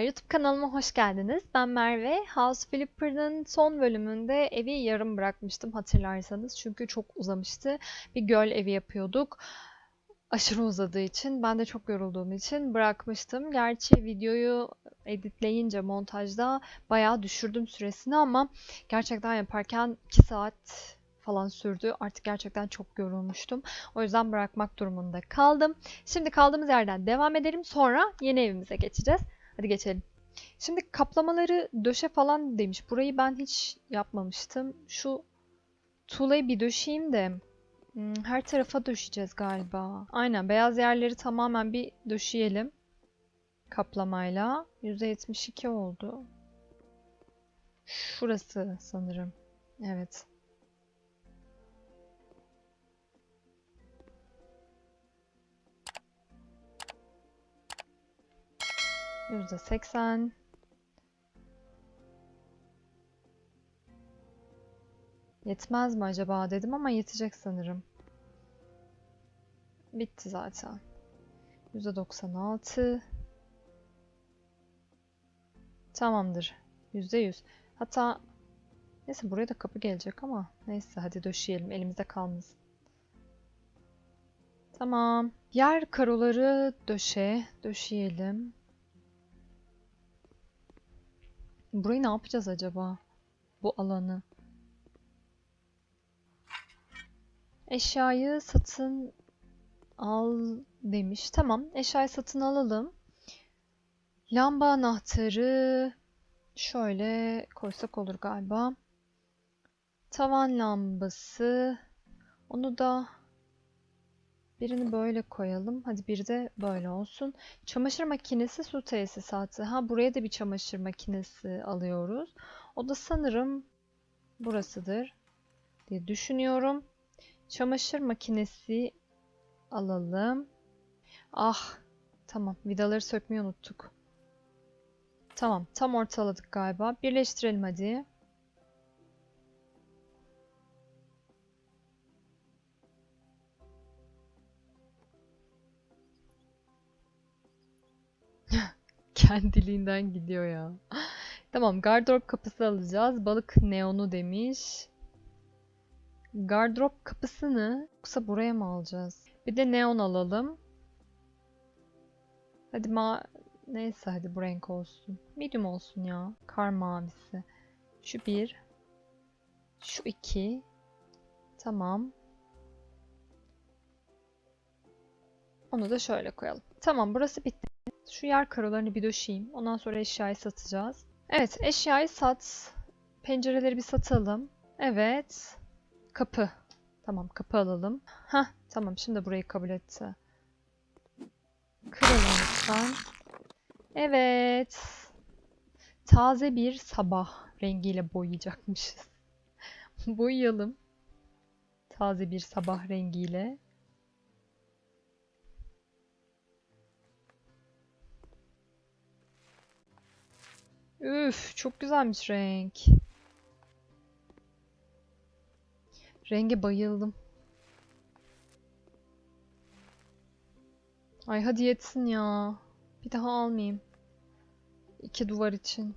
YouTube kanalıma hoş geldiniz. Ben Merve. House Flipper'ın son bölümünde evi yarım bırakmıştım hatırlarsanız. Çünkü çok uzamıştı. Bir göl evi yapıyorduk. Aşırı uzadığı için, ben de çok yorulduğum için bırakmıştım. Gerçi videoyu editleyince montajda bayağı düşürdüm süresini ama gerçekten yaparken 2 saat falan sürdü. Artık gerçekten çok yorulmuştum. O yüzden bırakmak durumunda kaldım. Şimdi kaldığımız yerden devam edelim. Sonra yeni evimize geçeceğiz. Hadi geçelim. Şimdi kaplamaları döşe falan demiş. Burayı ben hiç yapmamıştım. Şu tuğlayı bir döşeyeyim de hmm, her tarafa döşeyeceğiz galiba. Aynen beyaz yerleri tamamen bir döşeyelim. Kaplamayla. %72 oldu. Şurası sanırım. Evet. %80. Yetmez mi acaba dedim ama yetecek sanırım. Bitti zaten. %96. Tamamdır. %100. Hatta neyse buraya da kapı gelecek ama neyse hadi döşeyelim elimizde kalmasın. Tamam. Yer karoları döşe. Döşeyelim. Burayı ne yapacağız acaba? Bu alanı. Eşyayı satın al demiş. Tamam, eşyayı satın alalım. Lamba anahtarı şöyle koysak olur galiba. Tavan lambası. Onu da birini böyle koyalım. Hadi bir de böyle olsun. Çamaşır makinesi, su tesisatı. Ha buraya da bir çamaşır makinesi alıyoruz. O da sanırım burasıdır diye düşünüyorum. Çamaşır makinesi alalım. Ah tamam vidaları sökmeyi unuttuk. Tamam tam ortaladık galiba. Birleştirelim hadi. Kendiliğinden gidiyor ya. Tamam gardırop kapısı alacağız. Balık neonu demiş. Gardırop kapısını yoksa buraya mı alacağız? Bir de neon alalım. Hadi ma neyse hadi bu renk olsun. Medium olsun ya. Kar mavisi. Şu bir. Şu iki. Tamam. Onu da şöyle koyalım. Tamam burası bitti. Şu yer karolarını bir döşeyeyim. Ondan sonra eşyayı satacağız. Evet eşyayı sat. Pencereleri bir satalım. Evet. Kapı. Tamam kapı alalım. Hah tamam şimdi burayı kabul etti. Kıralım lütfen. Evet. Taze bir sabah rengiyle boyayacakmışız. Boyayalım. Taze bir sabah rengiyle. Üf, çok güzelmiş renk. Renge bayıldım. Ay hadi yetsin ya. Bir daha almayayım. İki duvar için.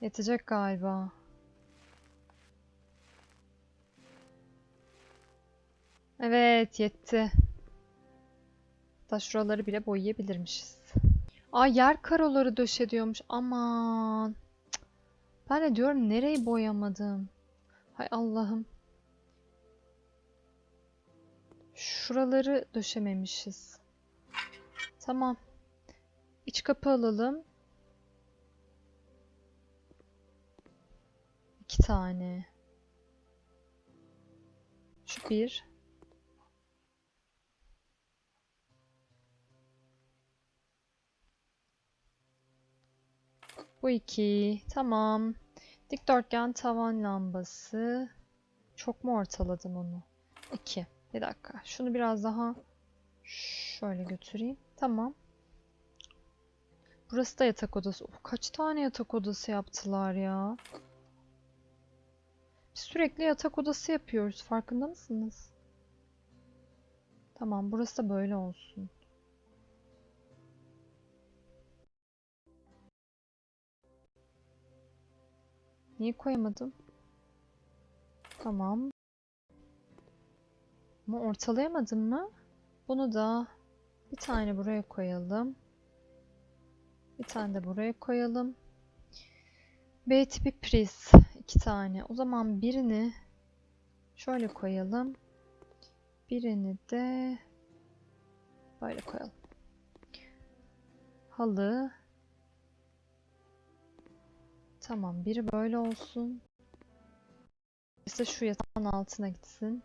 Yetecek galiba. Evet yetti. Hatta şuraları bile boyayabilirmişiz. Ay yer karoları döşe diyormuş. Aman. Ben de diyorum nereyi boyamadım. Hay Allah'ım. Şuraları döşememişiz. Tamam. İç kapı alalım. İki tane. Şu bir. Bu iki. Tamam. Dikdörtgen tavan lambası. Çok mu ortaladım onu? İki. Bir dakika. Şunu biraz daha şöyle götüreyim. Tamam. Burası da yatak odası. Oh, kaç tane yatak odası yaptılar ya? Biz sürekli yatak odası yapıyoruz. Farkında mısınız? Tamam. Burası da böyle olsun. Niye koyamadım? Tamam. Ama ortalayamadım mı? Bunu da bir tane buraya koyalım. Bir tane de buraya koyalım. B tipi priz. iki tane. O zaman birini şöyle koyalım. Birini de böyle koyalım. Halı. Tamam biri böyle olsun. İşte şu yatağın altına gitsin.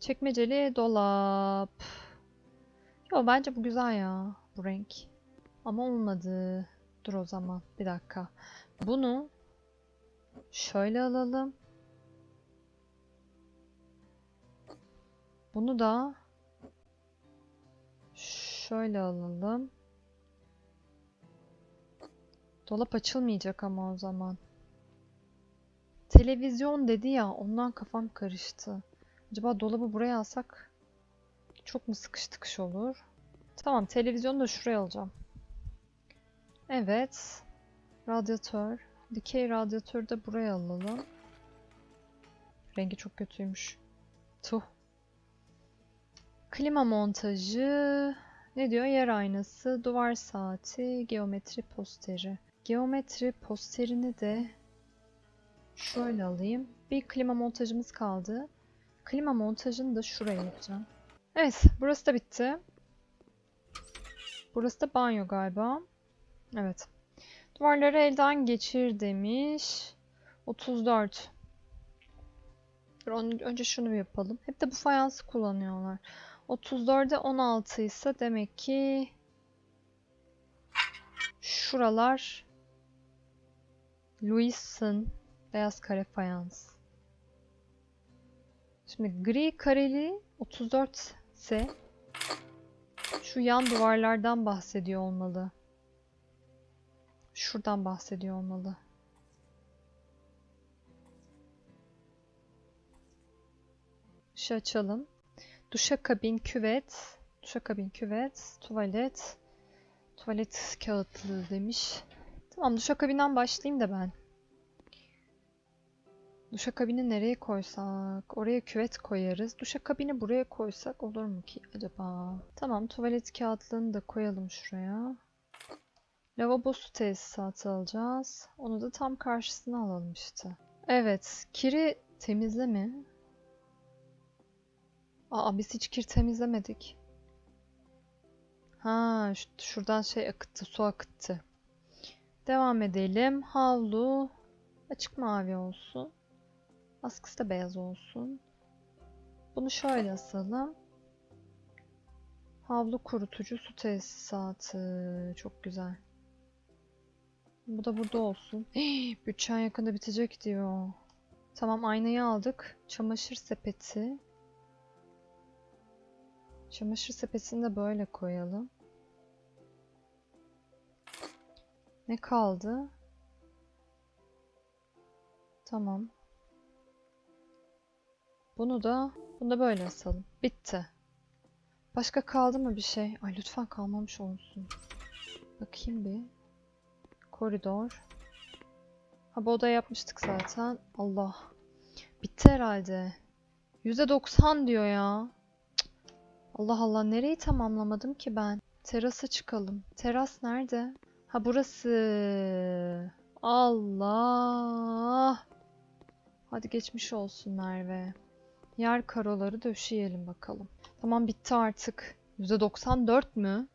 Çekmeceli dolap. Yo bence bu güzel ya bu renk. Ama olmadı. Dur o zaman bir dakika. Bunu şöyle alalım. Bunu da şöyle alalım. Dolap açılmayacak ama o zaman. Televizyon dedi ya ondan kafam karıştı. Acaba dolabı buraya alsak çok mu sıkış tıkış olur? Tamam televizyonu da şuraya alacağım. Evet. Radyatör. Dikey radyatörü de buraya alalım. Rengi çok kötüymüş. Tuh. Klima montajı. Ne diyor? Yer aynası, duvar saati, geometri posteri. Geometri posterini de şöyle alayım. Bir klima montajımız kaldı. Klima montajını da şuraya yapacağım. Evet, burası da bitti. Burası da banyo galiba. Evet. Duvarları elden geçir demiş. 34. Dur, ön- önce şunu bir yapalım. Hep de bu fayansı kullanıyorlar. 34'e 16 ise demek ki şuralar Louis'ın beyaz kare fayans. Şimdi gri kareli 34 ise şu yan duvarlardan bahsediyor olmalı. Şuradan bahsediyor olmalı. Şu açalım. Duşakabin, küvet, duşakabin, küvet, tuvalet, tuvalet kağıtlığı demiş. Tamam duşakabinden başlayayım da ben. Duşakabini nereye koysak? Oraya küvet koyarız. Duşakabini buraya koysak olur mu ki acaba? Tamam tuvalet kağıtlığını da koyalım şuraya. Lavabo su tesisatı alacağız. Onu da tam karşısına alalım işte. Evet, kiri temizle mi? Aa biz hiç kir temizlemedik. Ha, şuradan şey akıttı, su akıttı. Devam edelim. Havlu açık mavi olsun. Askısı da beyaz olsun. Bunu şöyle asalım. Havlu kurutucu su tesisatı. Çok güzel. Bu da burada olsun. Hii, bütçen yakında bitecek diyor. Tamam aynayı aldık. Çamaşır sepeti. Çamaşır sepetini de böyle koyalım. Ne kaldı? Tamam. Bunu da bunu da böyle asalım. Bitti. Başka kaldı mı bir şey? Ay lütfen kalmamış olsun. Bakayım bir. Koridor. Ha bu odayı yapmıştık zaten. Allah. Bitti herhalde. %90 diyor ya. Allah Allah nereyi tamamlamadım ki ben? Terasa çıkalım. Teras nerede? Ha burası. Allah. Hadi geçmiş olsun Merve. Yer karoları döşeyelim bakalım. Tamam bitti artık. %94 mü?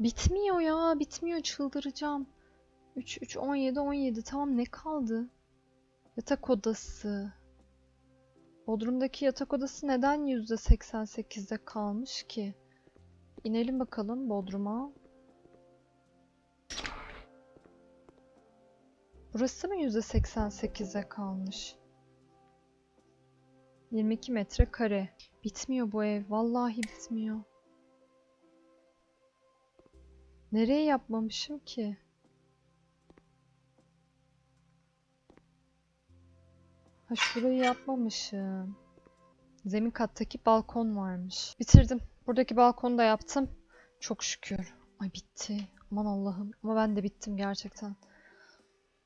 Bitmiyor ya. Bitmiyor. Çıldıracağım. 3, 3, 17, 17. Tamam ne kaldı? Yatak odası. Bodrum'daki yatak odası neden %88'de kalmış ki? İnelim bakalım Bodrum'a. Burası mı %88'e kalmış? 22 metrekare. Bitmiyor bu ev. Vallahi bitmiyor. Nereye yapmamışım ki? Ha şurayı yapmamışım. Zemin kattaki balkon varmış. Bitirdim. Buradaki balkonu da yaptım. Çok şükür. Ay bitti. Aman Allah'ım. Ama ben de bittim gerçekten.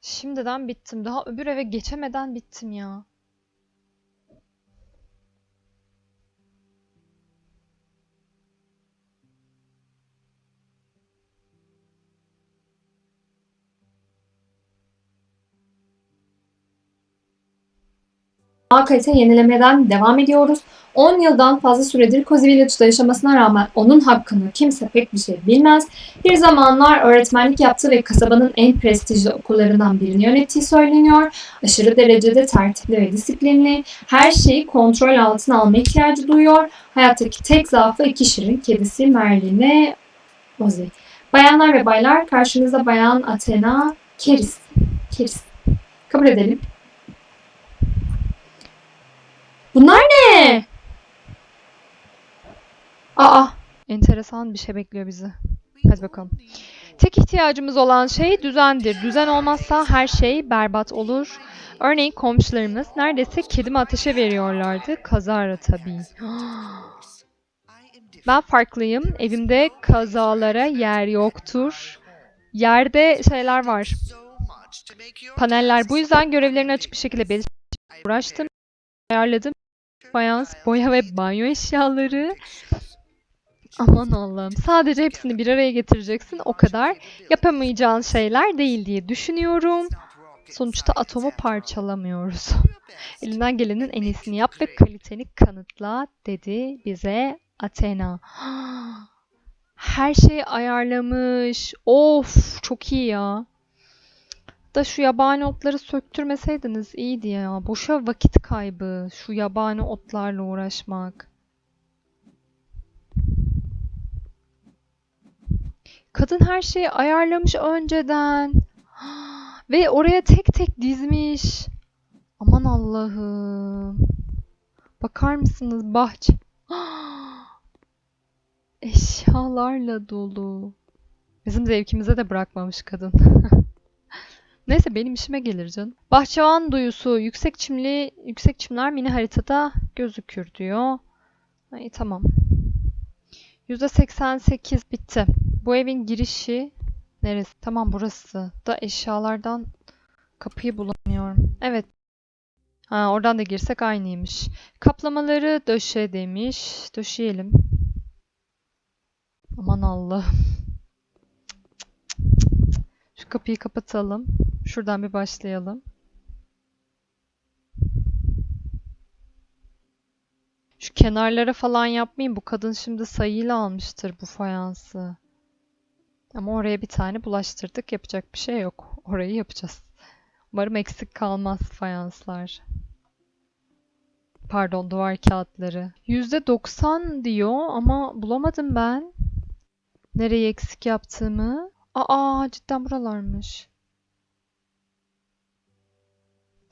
Şimdiden bittim. Daha öbür eve geçemeden bittim ya. A kalite yenilemeden devam ediyoruz. 10 yıldan fazla süredir Cozy Village'da yaşamasına rağmen onun hakkında kimse pek bir şey bilmez. Bir zamanlar öğretmenlik yaptığı ve kasabanın en prestijli okullarından birini yönettiği söyleniyor. Aşırı derecede tertipli ve disiplinli, her şeyi kontrol altına alma ihtiyacı duyuyor. Hayattaki tek zaafı iki şirin kedisi Merlin'e Ozzy. Bayanlar ve baylar karşınızda bayan Athena Keris. Keris. Kabul edelim. Bunlar ne? Aa, Enteresan bir şey bekliyor bizi. Hadi bakalım. Tek ihtiyacımız olan şey düzendir. Düzen olmazsa her şey berbat olur. Örneğin komşularımız neredeyse kedimi ateşe veriyorlardı. Kazara tabii. Ben farklıyım. Evimde kazalara yer yoktur. Yerde şeyler var. Paneller. Bu yüzden görevlerini açık bir şekilde belirtmeye uğraştım. Ayarladım. Fayans, boya ve banyo eşyaları. Aman Allah'ım. Sadece hepsini bir araya getireceksin. O kadar. Yapamayacağın şeyler değil diye düşünüyorum. Sonuçta atomu parçalamıyoruz. Elinden gelenin en iyisini yap ve kaliteni kanıtla dedi bize Athena. Her şeyi ayarlamış. Of çok iyi ya. Da şu yabani otları söktürmeseydiniz iyiydi ya. Boşa vakit kaybı. Şu yabani otlarla uğraşmak. Kadın her şeyi ayarlamış önceden. Ve oraya tek tek dizmiş. Aman Allah'ım. Bakar mısınız bahçe? Eşyalarla dolu. Bizim zevkimize de bırakmamış kadın. Neyse benim işime gelir canım. Bahçıvan duyusu yüksek çimli yüksek çimler mini haritada gözükür diyor. Ay tamam. %88 bitti. Bu evin girişi neresi? Tamam burası. Da eşyalardan kapıyı bulamıyorum. Evet. Ha oradan da girsek aynıymış. Kaplamaları döşe demiş. Döşeyelim. Aman Allah. Şu kapıyı kapatalım. Şuradan bir başlayalım. Şu kenarlara falan yapmayayım. Bu kadın şimdi sayıyla almıştır bu fayansı. Ama oraya bir tane bulaştırdık. Yapacak bir şey yok. Orayı yapacağız. Umarım eksik kalmaz fayanslar. Pardon duvar kağıtları. %90 diyor ama bulamadım ben. Nereyi eksik yaptığımı. Aa cidden buralarmış.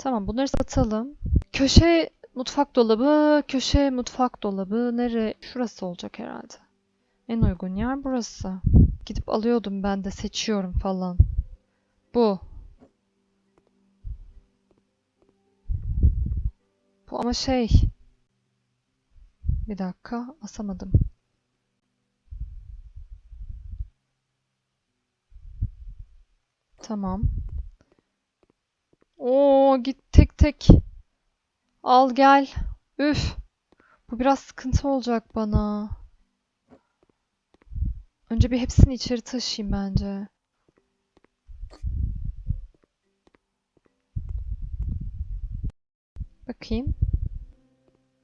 Tamam bunları satalım. Köşe mutfak dolabı, köşe mutfak dolabı. Nere? Şurası olacak herhalde. En uygun yer burası. Gidip alıyordum ben de seçiyorum falan. Bu. Bu ama şey. Bir dakika asamadım. Tamam. Oo git tek tek. Al gel. Üf. Bu biraz sıkıntı olacak bana. Önce bir hepsini içeri taşıyayım bence. Bakayım.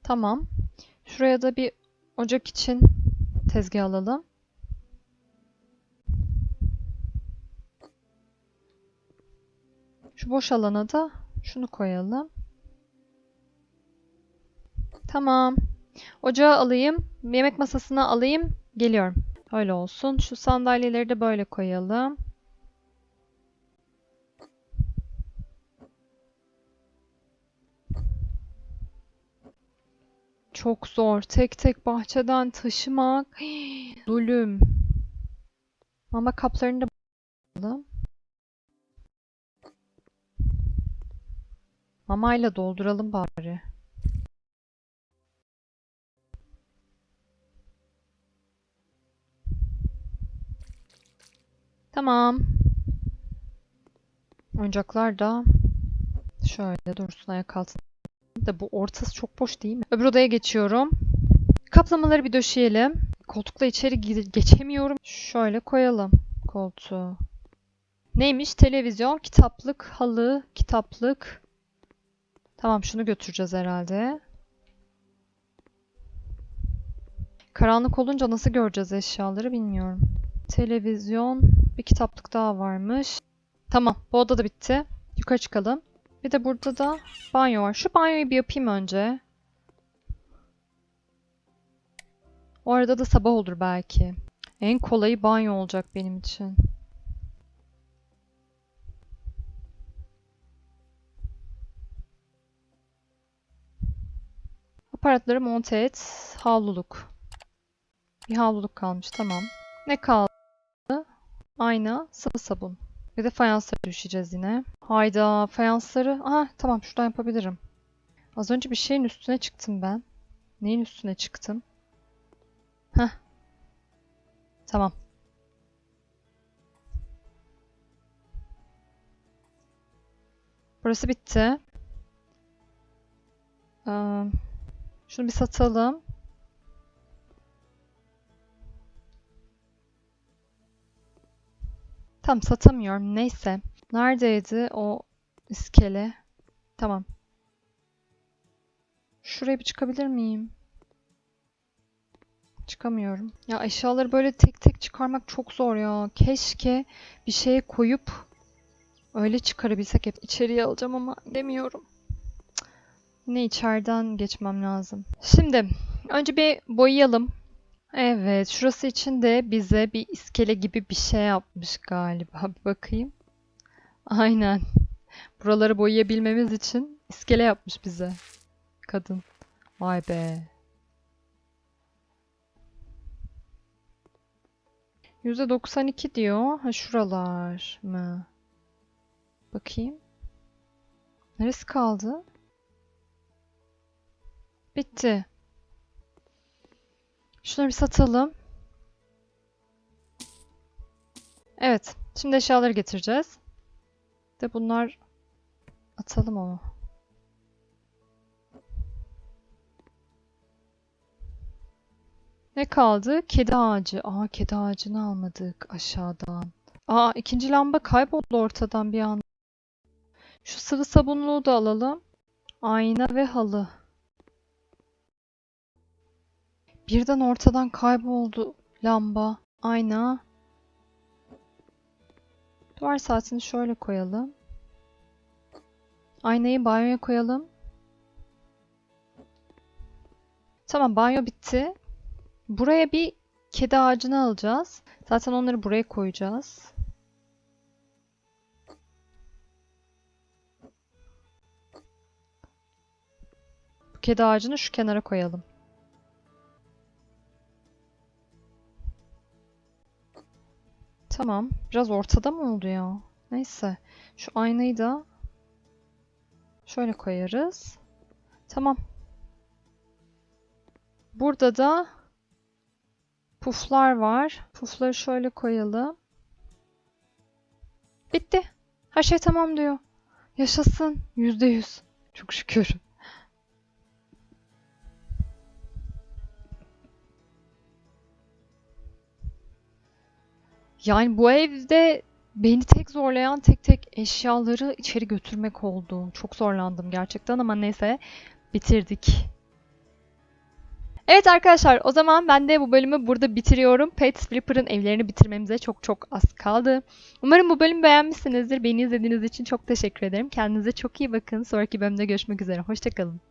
Tamam. Şuraya da bir ocak için tezgah alalım. Boş alana da şunu koyalım. Tamam. Ocağı alayım. Yemek masasına alayım. Geliyorum. Öyle olsun. Şu sandalyeleri de böyle koyalım. Çok zor. Tek tek bahçeden taşımak. Zulüm. Mama kaplarını da alalım. Mamayla dolduralım bari. Tamam. Oyuncaklar da şöyle dursun ayak altında. Da bu ortası çok boş değil mi? Öbür odaya geçiyorum. Kaplamaları bir döşeyelim. Koltukla içeri geçemiyorum. Şöyle koyalım koltuğu. Neymiş? Televizyon, kitaplık, halı, kitaplık. Tamam şunu götüreceğiz herhalde. Karanlık olunca nasıl göreceğiz eşyaları bilmiyorum. Televizyon, bir kitaplık daha varmış. Tamam, bu oda da bitti. Yukarı çıkalım. Bir de burada da banyo var. Şu banyoyu bir yapayım önce. O arada da sabah olur belki. En kolayı banyo olacak benim için. Aparatları monte et. Havluluk. Bir havluluk kalmış. Tamam. Ne kaldı? Ayna, sıvı sabun. Bir de fayanslara düşeceğiz yine. Hayda, fayansları... Aha, tamam şuradan yapabilirim. Az önce bir şeyin üstüne çıktım ben. Neyin üstüne çıktım? Heh. Tamam. Burası bitti. Ee, şunu bir satalım. Tamam satamıyorum. Neyse. Neredeydi o iskele? Tamam. Şuraya bir çıkabilir miyim? Çıkamıyorum. Ya eşyaları böyle tek tek çıkarmak çok zor ya. Keşke bir şeye koyup öyle çıkarabilsek hep. içeriye alacağım ama demiyorum. Yine içeriden geçmem lazım. Şimdi önce bir boyayalım. Evet, şurası için de bize bir iskele gibi bir şey yapmış galiba. Bir bakayım. Aynen. Buraları boyayabilmemiz için iskele yapmış bize. Kadın. Vay be. %92 diyor. Ha şuralar mı? Bakayım. Neresi kaldı? Bitti. Şunları bir satalım. Evet. Şimdi eşyaları getireceğiz. De bunlar atalım onu. Ne kaldı? Kedi ağacı. Aa kedi ağacını almadık aşağıdan. Aa ikinci lamba kayboldu ortadan bir anda. Şu sıvı sabunluğu da alalım. Ayna ve halı. Birden ortadan kayboldu lamba, ayna. Duvar saatini şöyle koyalım. Aynayı banyoya koyalım. Tamam banyo bitti. Buraya bir kedi ağacını alacağız. Zaten onları buraya koyacağız. Bu kedi ağacını şu kenara koyalım. Tamam. Biraz ortada mı oldu ya? Neyse. Şu aynayı da şöyle koyarız. Tamam. Burada da puflar var. Pufları şöyle koyalım. Bitti. Her şey tamam diyor. Yaşasın. Yüzde yüz. Çok şükür. Yani bu evde beni tek zorlayan tek tek eşyaları içeri götürmek oldu. Çok zorlandım gerçekten ama neyse bitirdik. Evet arkadaşlar o zaman ben de bu bölümü burada bitiriyorum. Pet Flipper'ın evlerini bitirmemize çok çok az kaldı. Umarım bu bölümü beğenmişsinizdir. Beni izlediğiniz için çok teşekkür ederim. Kendinize çok iyi bakın. Sonraki bölümde görüşmek üzere. Hoşçakalın.